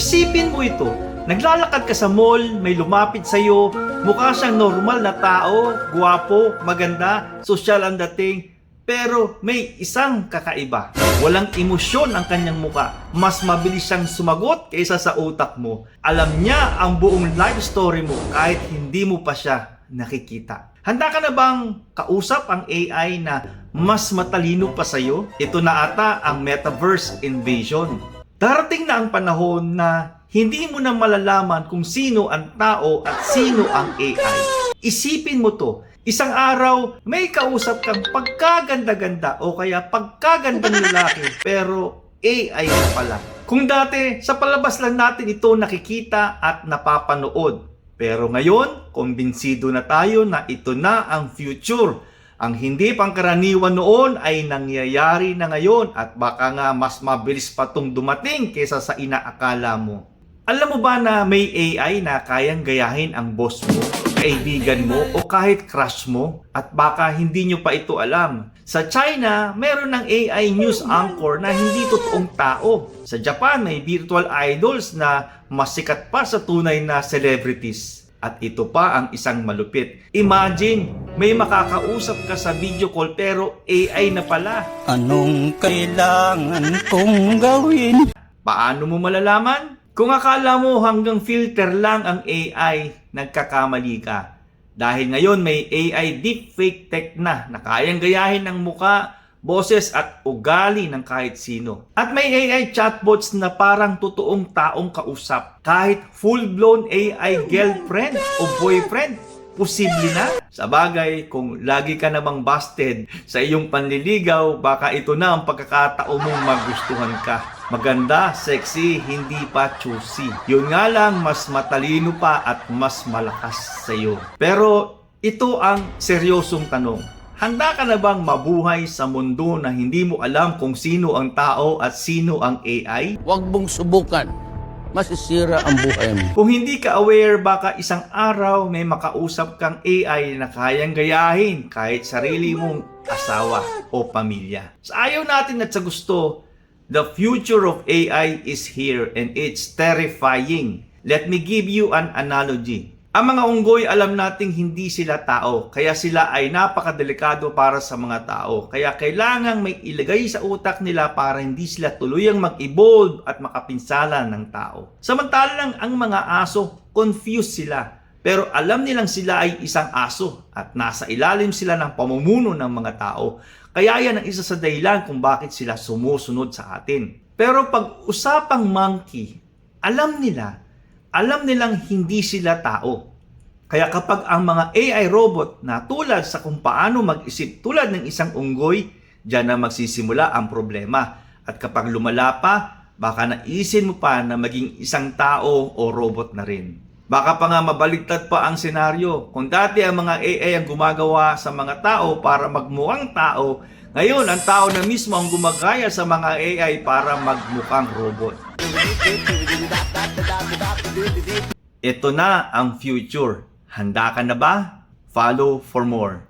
Isipin mo ito, naglalakad ka sa mall, may lumapit sa'yo, mukha siyang normal na tao, guwapo, maganda, sosyal ang dating, pero may isang kakaiba. Walang emosyon ang kanyang muka. Mas mabilis siyang sumagot kaysa sa utak mo. Alam niya ang buong life story mo kahit hindi mo pa siya nakikita. Handa ka na bang kausap ang AI na mas matalino pa sa'yo? Ito na ata ang Metaverse Invasion. Darating na ang panahon na hindi mo na malalaman kung sino ang tao at sino ang AI. Isipin mo to, isang araw may kausap kang pagkaganda-ganda o kaya pagkagandang lalaki pero AI na pala. Kung dati sa palabas lang natin ito nakikita at napapanood. Pero ngayon, kumbinsido na tayo na ito na ang future. Ang hindi pangkaraniwan noon ay nangyayari na ngayon at baka nga mas mabilis pa tong dumating kaysa sa inaakala mo. Alam mo ba na may AI na kayang gayahin ang boss mo, kaibigan mo o kahit crush mo? At baka hindi nyo pa ito alam. Sa China, meron ng AI news anchor na hindi totoong tao. Sa Japan, may virtual idols na mas sikat pa sa tunay na celebrities. At ito pa ang isang malupit. Imagine, may makakausap ka sa video call pero AI na pala. Anong kailangan kong gawin? Paano mo malalaman? Kung akala mo hanggang filter lang ang AI, nagkakamali ka. Dahil ngayon may AI deepfake tech na na kayang gayahin ng muka, boses at ugali ng kahit sino. At may AI chatbots na parang totoong taong kausap. Kahit full-blown AI girlfriend o boyfriend, posible na. Sa bagay, kung lagi ka namang busted sa iyong panliligaw, baka ito na ang pagkakataon mong magustuhan ka. Maganda, sexy, hindi pa choosy. Yun nga lang, mas matalino pa at mas malakas sa iyo. Pero ito ang seryosong tanong. Handa ka na bang mabuhay sa mundo na hindi mo alam kung sino ang tao at sino ang AI? Huwag mong subukan. Masisira ang buhay mo. Kung hindi ka aware, baka isang araw may makausap kang AI na kayang gayahin kahit sarili mong asawa o pamilya. Sa ayaw natin at sa gusto, the future of AI is here and it's terrifying. Let me give you an analogy. Ang mga unggoy, alam nating hindi sila tao, kaya sila ay napakadelikado para sa mga tao. Kaya kailangang may ilagay sa utak nila para hindi sila tuluyang mag-evolve at makapinsala ng tao. Samantalang ang mga aso, confused sila. Pero alam nilang sila ay isang aso at nasa ilalim sila ng pamumuno ng mga tao. Kaya yan ang isa sa dahilan kung bakit sila sumusunod sa atin. Pero pag usapang monkey, alam nila alam nilang hindi sila tao. Kaya kapag ang mga AI robot na tulad sa kung paano mag-isip tulad ng isang unggoy, dyan na magsisimula ang problema. At kapag lumala pa, baka naisin mo pa na maging isang tao o robot na rin. Baka pa nga mabaligtad pa ang senaryo. Kung dati ang mga AI ang gumagawa sa mga tao para magmukhang tao, ngayon ang tao na mismo ang gumagaya sa mga AI para magmukhang robot. Ito na ang future. Handa ka na ba? Follow for more.